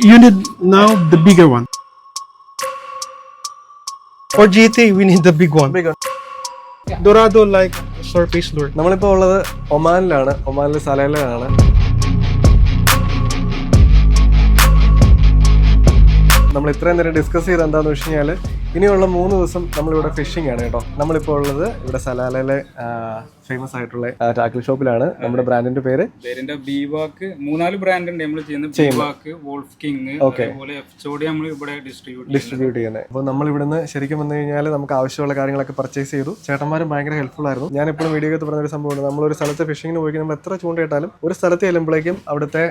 You need now the bigger one. For GT, we need the big one. Big one. Dorado like surface lure. നമ്മളിപ്പോൾ ഉള്ളത് ഒമാനിലാണ് ഒമാനിലെ സലയിലാണ് നമ്മൾ ഇത്രയും നേരം discuss ചെയ്ത് എന്താണെന്ന് വെച്ച് കഴിഞ്ഞാൽ ഇനിയുള്ള മൂന്ന് ദിവസം നമ്മളിവിടെ ഫിഷിംഗ് ആണ് കേട്ടോ നമ്മളിപ്പോൾ ഉള്ളത് ഇവിടെ സലാലയിലെ ഫേമസ് ആയിട്ടുള്ള ടാക്കിൾ ഷോപ്പിലാണ് നമ്മുടെ ബ്രാൻഡിന്റെ പേര്. പേരിന്റെ ബീവാക്ക് മൂന്നാൽ ബ്രാൻഡ് ഉണ്ട് നമ്മൾ ചെയ്യുന്നത്. ബീവാക്ക് വോൾഫ് കിങ് എഫ് എഫ്ചോഡി നമ്മൾ ഇവിടെ ഡിസ്ട്രിബ്യൂട്ട് ഡിസ്ട്രിബ്യൂട്ട് ചെയ്യുന്നത്. അപ്പോൾ നമ്മൾ ഇവിടുന്ന് ശരിക്കും വന്നു കഴിഞ്ഞാൽ നമുക്ക് ആവശ്യമുള്ള കാര്യങ്ങളൊക്കെ പർച്ചേസ് ചെയ്തു. ചേട്ടന്മാരും ഭയങ്കര ഹെൽപ്ഫുൾ ആയിരുന്നു. ഞാൻ എപ്പോഴും വീഡിയോ ഒക്കെ പറഞ്ഞൊരു ഒരു നമ്മൾ ഒരു സ്ഥലത്ത് ഫിഷിങ്ങിന് പോയി നമ്മൾ എത്ര ചൂണ്ടയിട്ടാലും ഒരു സ്ഥലത്ത് ചെല്ലുമ്പോഴേക്കും അവിടുത്തെ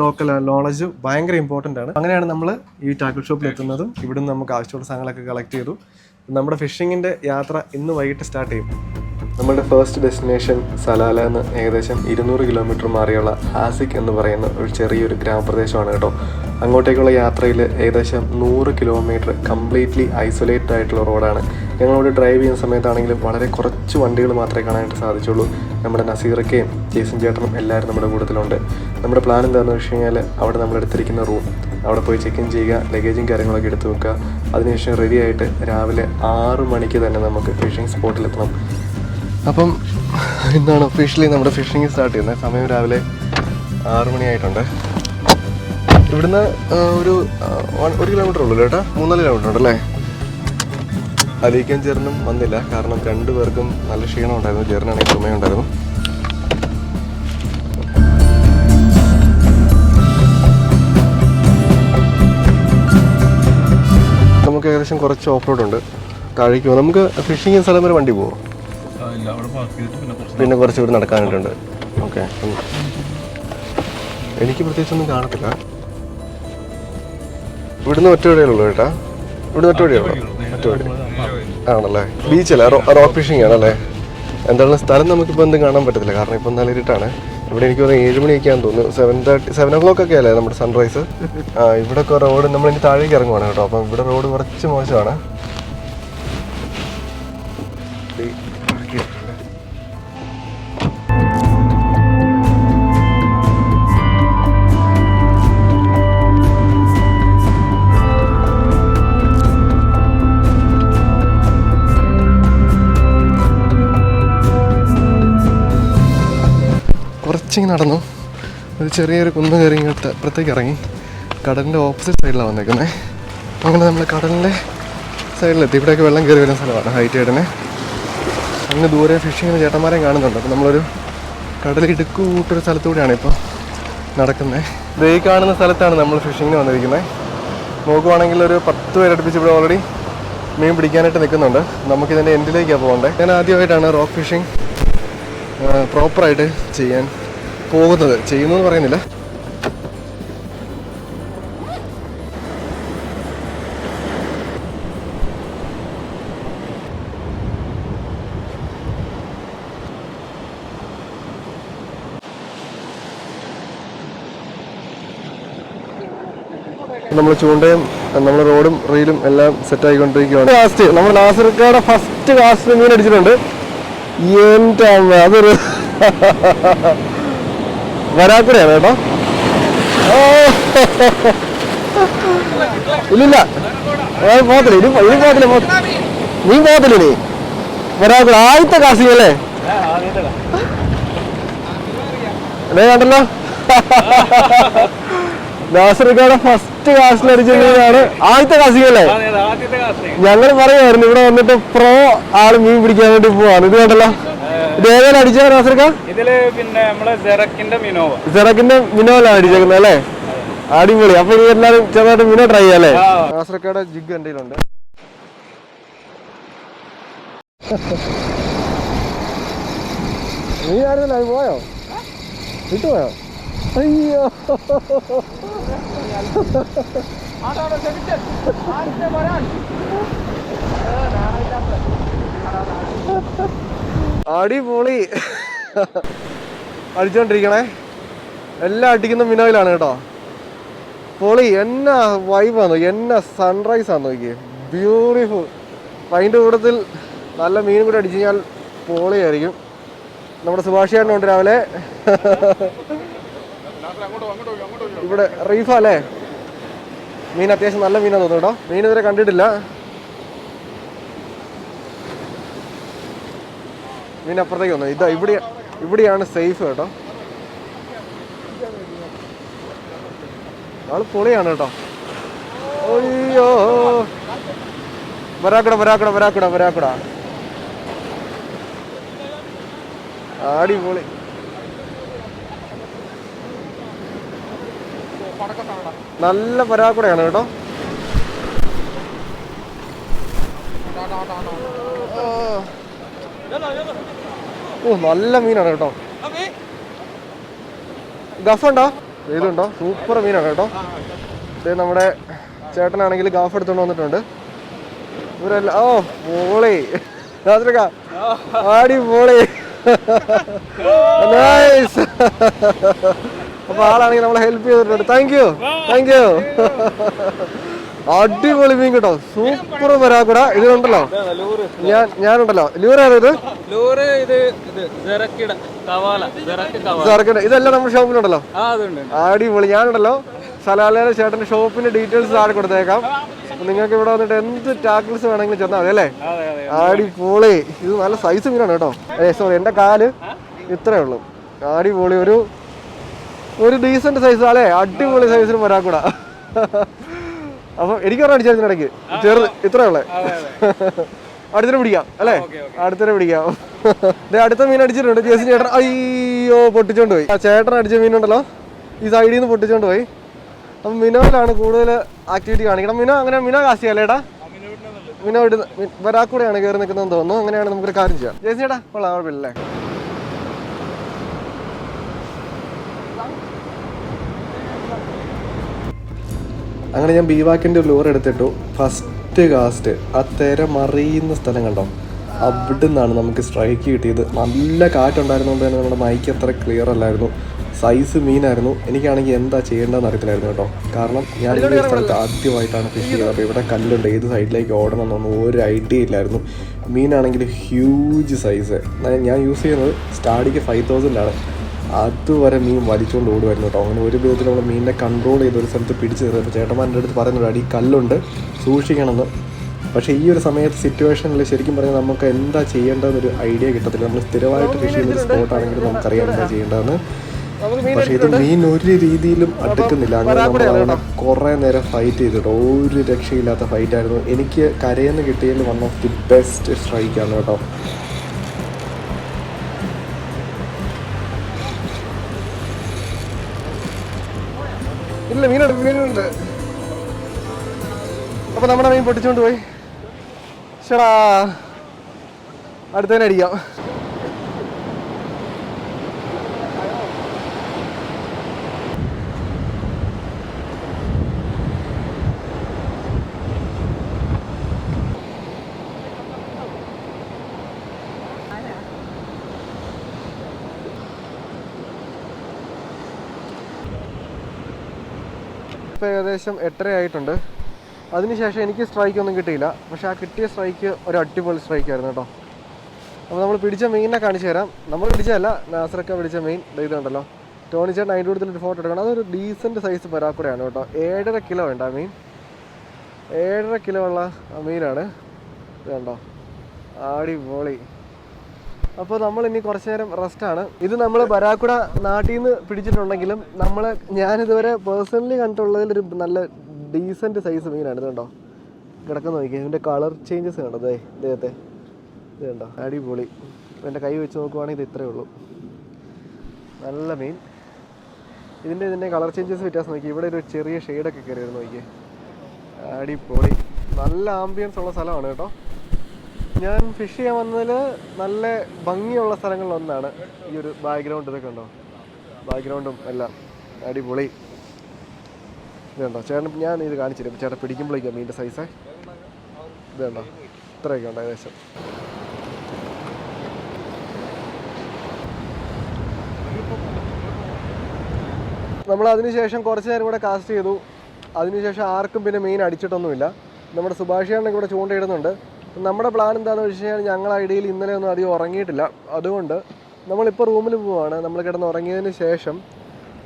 ലോക്കൽ നോളജ് ഭയങ്കര ഇമ്പോർട്ടന്റ് ആണ്. അങ്ങനെയാണ് നമ്മൾ ഈ ടാക്കിൾ ഷോപ്പിൽ എത്തുന്നതും ഇവിടുന്ന് നമുക്ക് ആവശ്യമുള്ള സാധനങ്ങളൊക്കെ കളക്ട് ചെയ്തു. നമ്മുടെ ഫിഷിങ്ങിന്റെ യാത്ര ഇന്ന് വൈകിട്ട് സ്റ്റാർട്ട് ചെയ്യും. നമ്മുടെ ഫസ്റ്റ് ഡെസ്റ്റിനേഷൻ സലാല എന്ന് ഏകദേശം ഇരുന്നൂറ് കിലോമീറ്റർ മാറിയുള്ള ഹാസിക് എന്ന് പറയുന്ന ഒരു ചെറിയൊരു ഗ്രാമപ്രദേശമാണ് കേട്ടോ. അങ്ങോട്ടേക്കുള്ള യാത്രയിൽ ഏകദേശം നൂറ് കിലോമീറ്റർ കംപ്ലീറ്റ്ലി ഐസൊലേറ്റഡ് ആയിട്ടുള്ള റോഡാണ് ഞങ്ങളോട് ഡ്രൈവ് ചെയ്യുന്ന സമയത്താണെങ്കിലും വളരെ കുറച്ച് വണ്ടികൾ മാത്രമേ കാണാനായിട്ട് സാധിച്ചുള്ളൂ. നമ്മുടെ നസീറക്കയും ജേസൻ ചേട്ടനും എല്ലാവരും നമ്മുടെ കൂട്ടത്തിലുണ്ട്. നമ്മുടെ പ്ലാൻ എന്താണെന്ന് വെച്ച് കഴിഞ്ഞാൽ അവിടെ നമ്മൾ എടുത്തിരിക്കുന്ന റൂം അവിടെ പോയി ചെക്ക് ഇൻ ചെയ്യുക ലഗേജും കാര്യങ്ങളൊക്കെ എടുത്തു വെക്കുക. അതിനുശേഷം റെഡി ആയിട്ട് രാവിലെ ആറ് മണിക്ക് തന്നെ നമുക്ക് ഫിഷിംഗ് സ്പോട്ടിലെത്തണം അപ്പം ഇന്നാണ് ഒഫീഷ്യലി നമ്മുടെ ഫിഷിംഗ് സ്റ്റാർട്ട് ചെയ്യുന്നത്. സമയം രാവിലെ ആറു മണിയായിട്ടുണ്ട്. ഇവിടുന്ന് ഒരു ഒരു കിലോമീറ്റർ ഉള്ളൂ ചേട്ടാ മൂന്നാൽ കിലോമീറ്റർ ഉണ്ടല്ലേ അലിയിക്കാൻ ചേർന്നും വന്നില്ല. കാരണം രണ്ടു പേർക്കും നല്ല ക്ഷീണം ഉണ്ടായിരുന്നു. ചേർന്നാണെങ്കിൽ ചുമയുണ്ടായിരുന്നു നമുക്ക് ഏകദേശം കുറച്ച് ഓഫ് റോഡ് ഉണ്ട്. താഴേക്ക് നമുക്ക് ഫിഷിംഗ് സ്ഥലം വരെ വണ്ടി പോകും പിന്നെ കുറച്ച് ഇവിടെ നടക്കാനായിട്ടുണ്ട് ഓക്കെ എനിക്ക് പ്രത്യേകിച്ചൊന്നും കാണത്തില്ല. ഇവിടുന്ന് ഒറ്റ വഴിയുള്ളൂ ചേട്ടാ ഇവിടുന്ന് ഒറ്റ വഴിയുള്ളൂ. ഒറ്റ വഴി. ആണല്ലേ? ബീച്ചല്ലേ റോക്ക് ഫിഷിംഗ് ആണല്ലേ എന്താണ് സ്ഥലം നമുക്കിപ്പോൾ എന്തും കാണാൻ പറ്റത്തില്ല. കാരണം ഇപ്പം നല്ല ഇരുട്ടാണ്. ഇവിടെ എനിക്ക് തോന്നുന്നു ഏഴ് മണിയൊക്കെയാന്ന് തോന്നുന്നു. Seven thirty seven o'clock ഒക്കെ അല്ലേ നമ്മുടെ സൺറൈസ് ആ ഇവിടെ റോഡ് നമ്മൾ ഇനി താഴേക്ക് ഇറങ്ങുവാണ് കേട്ടോ. അപ്പം ഇവിടെ റോഡ് കുറച്ച് മോശമാണ്. കുറച്ചിങ്ങനെ നടന്നു. ഒരു ചെറിയൊരു കുന്ന് കയറി ഇങ്ങോട്ട് അപ്പുറത്തേക്ക് ഇറങ്ങി. കടലിന്റെ ഓപ്പോസിറ്റ് സൈഡിലാണ് വന്നേക്കുന്നത് അങ്ങനെ നമ്മൾ കടലിന്റെ സൈഡിലെത്തി ഇവിടെയൊക്കെ വെള്ളം കയറി വരുന്ന സ്ഥലമാണ് ഹൈറ്റ് സൈഡിന് അങ്ങ് ദൂരെ ഫിഷിങ്ങിന് ചേട്ടന്മാരെ കാണുന്നുണ്ട്. അപ്പോൾ നമ്മളൊരു കടൽ ഇടുക്കൂട്ടൊരു സ്ഥലത്തൂടെയാണ് ഇപ്പോൾ നടക്കുന്നത് ദേ ഈ കാണുന്ന സ്ഥലത്താണ് നമ്മൾ ഫിഷിങ്ങിന് വന്നിരിക്കുന്നത് നോക്കുവാണെങ്കിൽ ഒരു പത്ത് പേരടുപ്പിച്ച് ഇവിടെ ഓൾറെഡി മീൻ പിടിക്കാനായിട്ട് നിൽക്കുന്നുണ്ട്. നമുക്കിതിന്റെ എൻഡിലേക്കാണ് പോകേണ്ടത് ഞാൻ ആദ്യമായിട്ടാണ് റോക്ക് ഫിഷിംഗ് പ്രോപ്പറായിട്ട് ചെയ്യാൻ പോകുന്നത്. ചെയ്യുന്നു പറയുന്നില്ല. നമ്മൾ ചൂണ്ടയും നമ്മൾ റോഡും റീലും എല്ലാം സെറ്റ് ആയിക്കൊണ്ടിരിക്കുകയാണ് ലാസ്റ്റ് നമ്മൾ നാസർക്കാടെ ഫസ്റ്റ് കാസ്റ്റ് മീൻ അടിച്ചിട്ടുണ്ട്. അതൊരു വരാക്കുടയാണ് കേട്ടോ. ഇല്ല ഇല്ലില്ല പോകത്തില്ല. ഇനി ഇനി പോകത്തില്ല നീ പോകത്തില്ല നീ? വരാക്കുട ആദ്യത്തെ കാസിങ് അല്ലേ? അല്ലേ കണ്ടല്ലോ. നാസർക്കാടെ ഫസ്റ്റ് കാസിൽ അടിച്ചിരിക്കുന്നതാണ്. ആദ്യത്തെ കാസിങ് അല്ലേ? ഞങ്ങൾ പറയുമായിരുന്നു ഇവിടെ വന്നിട്ട് പ്രോ ആൾ മീൻ പിടിക്കാൻ വേണ്ടി പോവാണ്. ഇത് കണ്ടല്ലോ. ഇതേതാണ് അടിച്ചത് നാസർക്ക? ഇതിൽ പിന്നെ നമ്മളെ ജെറക്കിന്റെ മിനോവ സെറക്കിന്റെ മിനോലാണ് അടിച്ചേക്കുന്നത് അല്ലേ? അടിപൊളി. അപ്പൊ ഇനി എല്ലാവരും ചെറുതായിട്ട് മിനോ ട്രൈ ചെയ്യാം അല്ലേ? നാസർക്കയുടെ ജിഗ് എന്റെ കയ്യിലുണ്ട്. നീ ആയിരുന്നല്ലോ പോയോ? വിട്ടുപോയോ? അയ്യോ. അടിപൊളി. അടിച്ചോണ്ടിരിക്കണേ. എല്ലാം അടിക്കുന്ന മിനോയിലാണ് കേട്ടോ. പൊളി എന്നാ വൈബാണ് എന്നാ സൺറൈസ് ആണ് നോക്കിയേ. ബ്യൂട്ടിഫുൾ അതിന്റെ കൂട്ടത്തിൽ നല്ല മീൻ കൂടി അടിച്ചു കഴിഞ്ഞാൽ പൊളിയായിരിക്കും. നമ്മുടെ സുഭാഷിയാണ് ഉണ്ട് രാവിലെ. ഇവിടെ റീഫ അല്ലേ? മീൻ അത്യാവശ്യം നല്ല മീനാണ് തോന്നുന്നു കേട്ടോ. മീൻ ഇതുവരെ കണ്ടിട്ടില്ല. മീൻ അപ്പുറത്തേക്ക് വന്നു. ഇതാ ഇവിടെ ഇവിടെയാണ് സേഫ് കേട്ടോ. ആൾ പൊളിയാണ് കേട്ടോ. അയ്യോ. വരാക്കട വരാക്കട വരാക്കട വരാക്കട. അടിപൊളി. നല്ല പരാക്കുടയാണ് കേട്ടോ. ഓ നല്ല മീനാണ് കേട്ടോ. ഗഫ് ഉണ്ടോ? ഇതുണ്ടോ? സൂപ്പർ മീനാണ് കേട്ടോ. ഇത് നമ്മുടെ ചേട്ടനാണെങ്കിൽ ഗാഫ് എടുത്തോണ്ട് വന്നിട്ടുണ്ട്. ഇവരല്ല ഓ മോളി. രാത്രിക ആടി മോളി. നൈസ് അപ്പൊ ആളാണെങ്കിൽ നമ്മളെ ഹെൽപ്പ് ചെയ്തിട്ടുണ്ട്. താങ്ക് യു താങ്ക് യു അടിപൊളി മീൻ കേട്ടോ. സൂപ്പർ വരാക്കുട. ഇതിലുണ്ടല്ലോ ഞാൻ ഞാനുണ്ടല്ലോ. ലൂറാണ് ഇത്? ഇതെല്ലാം നമ്മുടെ ഷോപ്പിലുണ്ടല്ലോ? അടിപൊളി. ഞാനുണ്ടല്ലോ. സലാലയുടെ ചേട്ടന്റെ ഷോപ്പിന്റെ ഡീറ്റെയിൽസ് താഴെ കൊടുത്തേക്കാം. നിങ്ങൾക്ക് ഇവിടെ വന്നിട്ട് എന്ത് ടാക്കിൾസ് വേണമെങ്കിലും ചെന്നാൽ മതി അല്ലേ? അടിപൊളി. ഇത് നല്ല സൈസ് മീനാണ് കേട്ടോ. ഏ സോറി എന്റെ കാൽ ഇത്രയേ ഉള്ളൂ. അടിപൊളി ഒരു ഒരു ഡീസന്റ് സൈസ് അല്ലേ അടിപൊളി സൈസിന് വരാക്കൂടാ അപ്പൊ എനിക്ക് പറഞ്ഞ അടിച്ചാൽ ഇടയ്ക്ക്. ചെറുത് ഇത്രേ ഉള്ളേ. അടുത്തിനെ പിടിക്കാം അല്ലേ? അടുത്തിനെ പിടിക്കാം. അടുത്ത മീൻ അടിച്ചിട്ടുണ്ട്. ജേസി ചേട്ടൻ. അയ്യോ പൊട്ടിച്ചോണ്ട് പോയി. ആ ചേട്ടൻ അടിച്ച മീനുണ്ടല്ലോ ഈ സൈഡിൽ നിന്ന് പൊട്ടിച്ചോണ്ട് പോയി. അപ്പം മിനോയിലാണ് കൂടുതൽ ആക്ടിവിറ്റി കാണിക്കണം മിനോ അങ്ങനെ മിനോ കാശി അല്ലേടാ മിനോ വരാക്കൂടെയാണ് കയറി നിൽക്കുന്നതെന്ന് തോന്നുന്നു. അങ്ങനെയാണ് നമുക്കൊരു കാര്യം ചെയ്യാം. ജേസി ചേട്ടാ കൊള്ളാം കുഴപ്പമില്ലല്ലേ? അങ്ങനെ ഞാൻ ബീവാക്കിന്റെ ഒരു ലോറി എടുത്തിട്ടു. ഫസ്റ്റ് കാസ്റ്റ് ആ തിര മറിയുന്ന സ്ഥലം കണ്ടോ? അവിടെ നിന്നാണ് നമുക്ക് സ്ട്രൈക്ക് കിട്ടിയത്. നല്ല കാറ്റുണ്ടായിരുന്നുകൊണ്ട് തന്നെ നമ്മുടെ മൈക്ക് അത്ര ക്ലിയർ അല്ലായിരുന്നു. സൈസ് മീനായിരുന്നു എനിക്കാണെങ്കിൽ എന്താ ചെയ്യേണ്ടതെന്ന് അറിയത്തില്ലായിരുന്നു കേട്ടോ. കാരണം ഞാൻ ഈ സ്ഥലത്ത് ആദ്യമായിട്ടാണ് ഫിഷ് ചെയ്തത് അപ്പോൾ ഇവിടെ കല്ലുണ്ട്. ഏത് സൈഡിലേക്ക് ഓടണം എന്നൊന്നും ഒരു ഐഡിയ ഇല്ലായിരുന്നു. മീനാണെങ്കിൽ ഹ്യൂജ് സൈസ് ഞാൻ യൂസ് ചെയ്യുന്നത് സ്റ്റാഡിക്ക് ഫൈവ് തൗസൻഡാണ് അതുവരെ മീൻ വലിച്ചുകൊണ്ട് ഓടുമായിരുന്നു കേട്ടോ. അങ്ങനെ ഒരു വിധത്തിൽ നമ്മൾ മീനിനെ കൺട്രോൾ ചെയ്ത് ഒരു സ്ഥലത്ത് പിടിച്ച് കയറി ചേട്ടന്മാരുടെ അടുത്ത് പറയുന്നുണ്ട് അടി കല്ലുണ്ട്. സൂക്ഷിക്കണമെന്ന്. പക്ഷേ ഈ ഒരു സമയത്ത് സിറ്റുവേഷനിൽ ശരിക്കും പറഞ്ഞാൽ നമുക്ക് എന്താ ചെയ്യേണ്ടതെന്നൊരു ഐഡിയ കിട്ടത്തില്ല. നമ്മൾ സ്ഥിരമായിട്ട് കൃഷി ചെയ്യുന്ന ഒരു സ്പോട്ടാണെങ്കിൽ നമുക്കറിയാം എന്താ ചെയ്യേണ്ടതെന്ന്. പക്ഷേ ഇത് മീൻ ഒരു രീതിയിലും അടുക്കുന്നില്ല. അങ്ങനെ നമ്മൾ അവിടെ കുറേ നേരം ഫൈറ്റ് ചെയ്തിട്ടോ ഒരു രക്ഷയില്ലാത്ത ഫൈറ്റായിരുന്നു എനിക്ക് കരയെന്ന് കിട്ടിയതിൽ വൺ ഓഫ് ദി ബെസ്റ്റ് സ്ട്രൈക്കാണ് കേട്ടോ. ഇല്ല മീനുണ്ട് മീനുണ്ട്. അപ്പൊ നമ്മുടെ മീൻ പൊട്ടിച്ചോണ്ട് പോയി. ചേടാ അടുത്തതിനെ ഇപ്പോൾ ഏകദേശം എട്ടര ആയിട്ടുണ്ട് അതിനുശേഷം എനിക്ക് സ്ട്രൈക്ക് ഒന്നും കിട്ടിയില്ല. പക്ഷെ ആ കിട്ടിയ സ്ട്രൈക്ക് ഒരു അടിപൊളി സ്ട്രൈക്ക് ആയിരുന്നു കേട്ടോ. അപ്പോൾ നമ്മൾ പിടിച്ച മീനിനെ കാണിച്ചു തരാം. നമ്മൾ പിടിച്ചതല്ല നാസറൊക്കെ പിടിച്ച മീൻ ഇതുണ്ടല്ലോ ടോണി ചേട്ടൻ അതിന്റെ കൂടുതൽ ഫോട്ടോ എടുക്കണം. അതൊരു ഡീസന്റ് സൈസ് പരാക്കുടയാണ് കേട്ടോ. ഏഴര കിലോ വേണ്ട മീൻ. ഏഴര കിലോ ഉള്ള മീനാണ്. ഇത് കണ്ടോ? അടിപൊളി. അപ്പോൾ നമ്മൾ ഇനി കുറച്ച് നേരം റെസ്റ്റാണ് ഇത് നമ്മൾ ബരാക്കുട നാട്ടിൽ നിന്ന് പിടിച്ചിട്ടുണ്ടെങ്കിലും നമ്മൾ ഞാനിതുവരെ പേഴ്സണലി കണ്ടിട്ടുള്ളതിൽ ഒരു നല്ല ഡീസന്റ് സൈസ് മീനാണ്. ഇത് കണ്ടോ? കിടക്കുന്ന നോക്കി ഇതിന്റെ കളർ ചേഞ്ചസ് കണ്ടോ? ദേ ഇദ്ദേഹത്തെ ഇത് കണ്ടോ? അടിപൊളി. എന്റെ കൈ വെച്ച് നോക്കുവാണെങ്കിൽ ഇത് ഇത്രയേ ഉള്ളൂ. നല്ല മീൻ. ഇതിന്റെ ഇതിന്റെ കളർ ചേഞ്ചസ് വ്യത്യാസം നോക്കി ഇവിടെ ഒരു ചെറിയ ഷെയ്ഡൊക്കെ കയറി വരുന്നു നോക്കിയേ. അടിപൊളി. നല്ല ആംബിയൻസ് ഉള്ള സ്ഥലമാണ് കേട്ടോ. ഞാൻ ഫിഷ് ചെയ്യാൻ വന്നതിൽ നല്ല ഭംഗിയുള്ള സ്ഥലങ്ങളിലൊന്നാണ് ഈ ഒരു ബാക്ക്ഗ്രൗണ്ട് ഇതൊക്കെ ഉണ്ടോ ബാക്ക്ഗ്രൗണ്ടും എല്ലാം അടിപൊളി. ഇതുണ്ടോ ചേട്ടൻ ഞാൻ ഇത് കാണിച്ചില്ല? ചേട്ടൻ പിടിക്കുമ്പോഴേക്കും മീന്റെ സൈസ് ഇതുണ്ടോ ഇത്രയൊക്കെ ഉണ്ട് ഏകദേശം. നമ്മൾ അതിനുശേഷം കുറച്ച് നേരം കൂടെ കാസ്റ്റ് ചെയ്തു. അതിനുശേഷം ആർക്കും പിന്നെ മീൻ അടിച്ചിട്ടൊന്നുമില്ല. നമ്മുടെ സുഭാഷിയാണ് ഇവിടെ ചൂണ്ടയിടുന്നുണ്ട്. നമ്മുടെ പ്ലാൻ എന്താണെന്ന് വെച്ച് കഴിഞ്ഞാൽ ഞങ്ങൾ ഐഡിയയിൽ ഇന്നലെ ഒന്നും അധികം ഉറങ്ങിയിട്ടില്ല. അതുകൊണ്ട് നമ്മളിപ്പോൾ റൂമിൽ പോവാണ്. നമ്മൾ കിടന്ന് ഉറങ്ങിയതിന് ശേഷം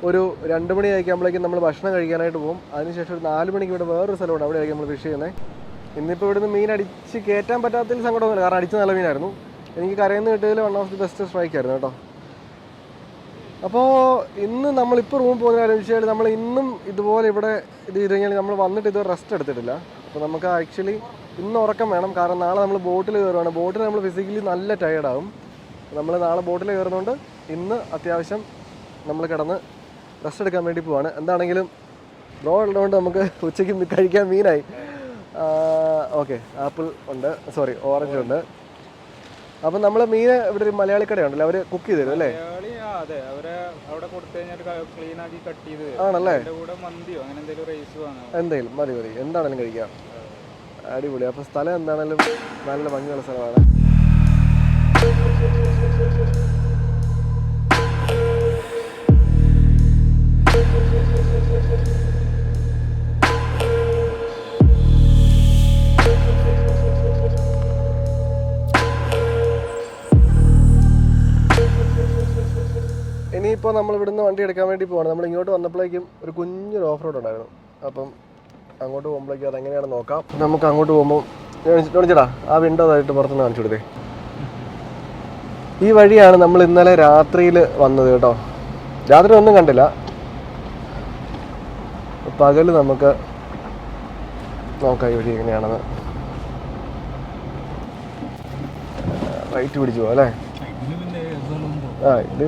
ഒരു രണ്ട് മണി ആയിക്കുമ്പോഴേക്കും നമ്മൾ ഭക്ഷണം കഴിക്കാനായിട്ട് പോകും. അതിനുശേഷം ഒരു നാല് മണിക്ക് ഇവിടെ വേറൊരു സ്ഥലമുണ്ട്. അവിടെ ആയിരിക്കും നമ്മൾ ഫിഷ് ചെയ്യുന്നത് ഇന്നിപ്പോൾ ഇവിടുന്ന് മീൻ അടിച്ച് കയറ്റാൻ പറ്റാത്തതിൽ സങ്കടമൊന്നുമില്ല. കാരണം അടിച്ച് നല്ല മീനായിരുന്നു. എനിക്ക് കരയുന്ന കിട്ടിയതിൽ one of the best strike ആയിരുന്നു കേട്ടോ. അപ്പോൾ ഇന്ന് നമ്മളിപ്പോൾ റൂമിൽ പോകുന്ന കാര്യം വെച്ചാൽ നമ്മൾ ഇന്നും ഇതുപോലെ ഇവിടെ ഇത് ചെയ്ത് കഴിഞ്ഞാൽ നമ്മൾ വന്നിട്ട് ഇതുവരെ റെസ്റ്റ് എടുത്തിട്ടില്ല. അപ്പോൾ നമുക്ക് ആക്ച്വലി ഇന്ന് ഉറക്കം വേണം. കാരണം നാളെ നമ്മൾ ബോട്ടിൽ കയറുവാണ് ബോട്ടിൽ നമ്മൾ ഫിസിക്കലി നല്ല ടയേർഡാവും നമ്മൾ നാളെ ബോട്ടിൽ കയറുന്നതുകൊണ്ട് ഇന്ന് അത്യാവശ്യം നമ്മൾ കിടന്ന് റെസ്റ്റ് എടുക്കാൻ വേണ്ടി പോവാണ്. എന്താണെങ്കിലും ബ്രോ ഉള്ളതുകൊണ്ട് നമുക്ക് ഉച്ചയ്ക്ക് കഴിക്കാൻ മീനായി. ഓക്കെ ആപ്പിൾ ഉണ്ട്. സോറി ഓറഞ്ച് ഉണ്ട്. അപ്പം നമ്മൾ മീൻ ഇവിടെ ഒരു മലയാളി കടയുണ്ടല്ലോ. അവർ കുക്ക് ചെയ്ത് തരും അല്ലേ? അതെ. അവരെ അവിടെ കൊടുത്തു കഴിഞ്ഞാൽ ക്ലീൻ ആക്കി കട്ട് ചെയ്ത് തരും. ആണല്ലേ? കൂടെ മന്തിയോ അങ്ങനെ എന്തെങ്കിലും റൈസ് വാങ്ങാം. എന്തെങ്കിലും? മതി മതി. എന്താണെങ്കിലും കഴിക്കാം. അടിപൊളി. അപ്പോൾ സ്ഥലം എന്താണെങ്കിലും നല്ല ഭംഗിയുള്ള സ്ഥലമാണ്. ഇനിയിപ്പോൾ നമ്മൾ ഇവിടുന്ന് വണ്ടി എടുക്കാൻ വേണ്ടി പോവാണ്. നമ്മൾ ഇങ്ങോട്ട് വന്നപ്പോഴേക്കും ഒരു കുഞ്ഞൊരു ഓഫ് റോഡ് ഉണ്ടായിരുന്നു അപ്പം അങ്ങോട്ട് പോകുമ്പോഴേക്കും അതെങ്ങനെയാണ് നോക്കാം. നമുക്ക് അങ്ങോട്ട് പോകുമ്പോൾ ചോദിച്ചടാ ആ വിൻഡോ അതായിട്ട് പുറത്തുനിന്ന് കാണിച്ചു കൊടുത്തേ ഈ വഴിയാണ് നമ്മൾ ഇന്നലെ രാത്രിയിൽ വന്നത് കേട്ടോ. രാത്രി ഒന്നും കണ്ടില്ല. പകൽ നമുക്ക് നോക്കാം ഈ വഴി എങ്ങനെയാണെന്ന്. റൈറ്റ് പിടിച്ചു പോകാം അല്ലേ? ആ ഇത്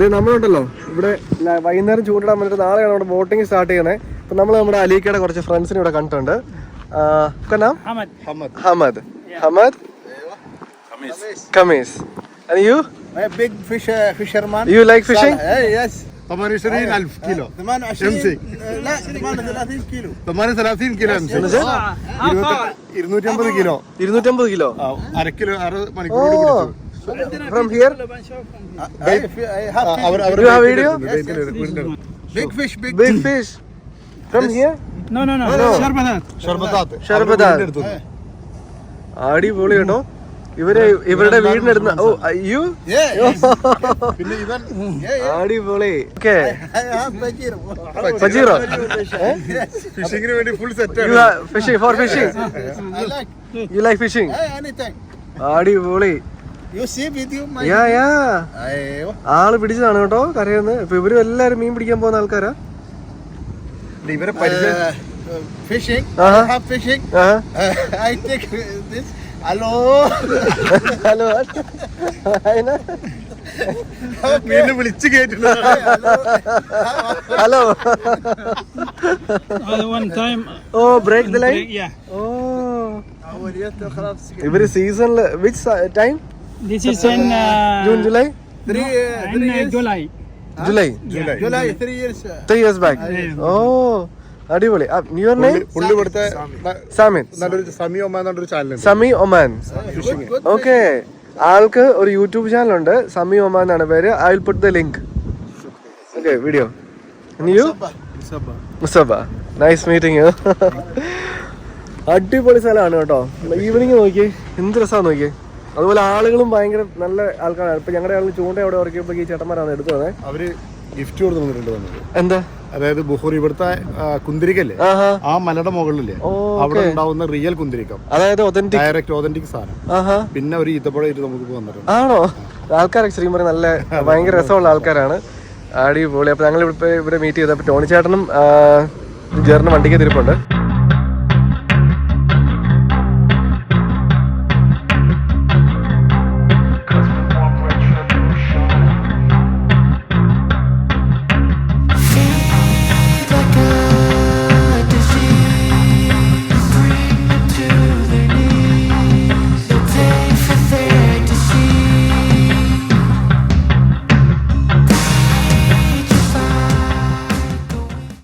ഇത് നമ്മളുണ്ടല്ലോ ഇവിടെ ല- വൈകുന്നേരം ചൂണ്ടിടാൻ വേണ്ടിയിട്ട് നാളെയാണ് നമ്മുടെ ബോട്ടിംഗ് സ്റ്റാർട്ട് ചെയ്യുന്നത് അപ്പം നമ്മൾ നമ്മുടെ അലീക്കയുടെ കുറച്ച് ഫ്രണ്ട്സിനെ ഇവിടെ കണ്ടിട്ടുണ്ട് നാം Hamad Hamad Khamis and you A big fish, uh, fisherman. you like fishing Hey, yes. 28000 كيلو 28 لا 38 كيلو 38 كيلو امسك ഇരുന്നൂറ്റമ്പത് കിലോ ഇരുന്നൂറ്റമ്പത് കിലോ ആ, അര കിലോ അര മണിക്കൂർ from here I, I have fish. അവർ അവർ You have video? big fish, big big fish from here No, no, no. ഷർബത്താത്ത് ഷർബത്താത്ത്. അടിപൊളി കേട്ടോ. ഇവർ ഇവരുടെ വീടിനടുത്ത് ഓ യു Yeah, പിന്നെ ഇവൻ അടിപൊളി. ഓക്കെ. സജീറോ ഫിഷിങ്ങിന് വേണ്ടി full set fishing for fishing. You like fishing Hey, ആൾ പിടിച്ചതാണ് കേട്ടോ കരയെന്ന്. ഇപ്പൊ ഇവരും എല്ലാരും മീൻ പിടിക്കാൻ പോകുന്ന ആൾക്കാരാ. ഇവരെ ഹലോ ഹലോ മീനെ വിളിച്ചു hello oh break the line oh ഇവർ സീസണിൽ which time This is in uh, June, July Three, uh, in three uh, years. July. July July, three years. uh, three years back oh അടിപൊളി. Your name പുള്ളി ഇവിടുത്തെ സാമിൻ നല്ലൊരു Oman എന്നൊരു ചാനലുണ്ട് Sami Oman. Fishing okay ആൾക്ക് ഒരു YouTube channel ഉണ്ട് സമി Oman എന്നാണ് പേര്. I will put the link. Okay video you മുസബ nice meeting you അടിപൊളി സ്ഥലമാണ് കേട്ടോ. ഈവനിങ് നോക്കി എന്ത് രസമാണ് നോക്കി അതുപോലെ ആളുകളും ഭയങ്കര നല്ല ആൾക്കാരാണ്. ഇപ്പൊ ഞങ്ങളുടെ ആളുകൾ ചൂണ്ട അവിടെ ഉറക്കിയപ്പോ ഈ ചേട്ടന്മാരാണ് എടുത്തു തന്നെ അവർ ഗിഫ്റ്റ് കൊടുത്തു വന്നിട്ടുണ്ട് നമുക്ക് എന്താ? അതായത് ബുഹൂർ ഇവിടുത്തെ കുന്തിരിക്കല്ലേ? ആ മലയുടെ മുകളിലെ അവിടെ ഉണ്ടാവുന്ന റിയൽ കുന്തിരിക്കം. അതായത് ഒതന്റിക് ഡയറക്റ്റ് ഒതന്റിക് സാധനം. പിന്നെ ഒരു ഈത്തപ്പഴം ഇട്ട് നമുക്ക് വന്നിട്ടുണ്ട്. ആണോ? ആൾക്കാരൊക്കെ ശരിക്കും പറഞ്ഞാൽ നല്ല ഭയങ്കര രസമുള്ള ആൾക്കാരാണ്. അടിപൊളി. അപ്പൊ ഞങ്ങൾ ഇവിടെ ഇവിടെ മീറ്റ് ചെയ്തപ്പോൾ ടോണി ചേട്ടനും ജേറിന് വണ്ടിക്ക് തിരിപ്പുണ്ട്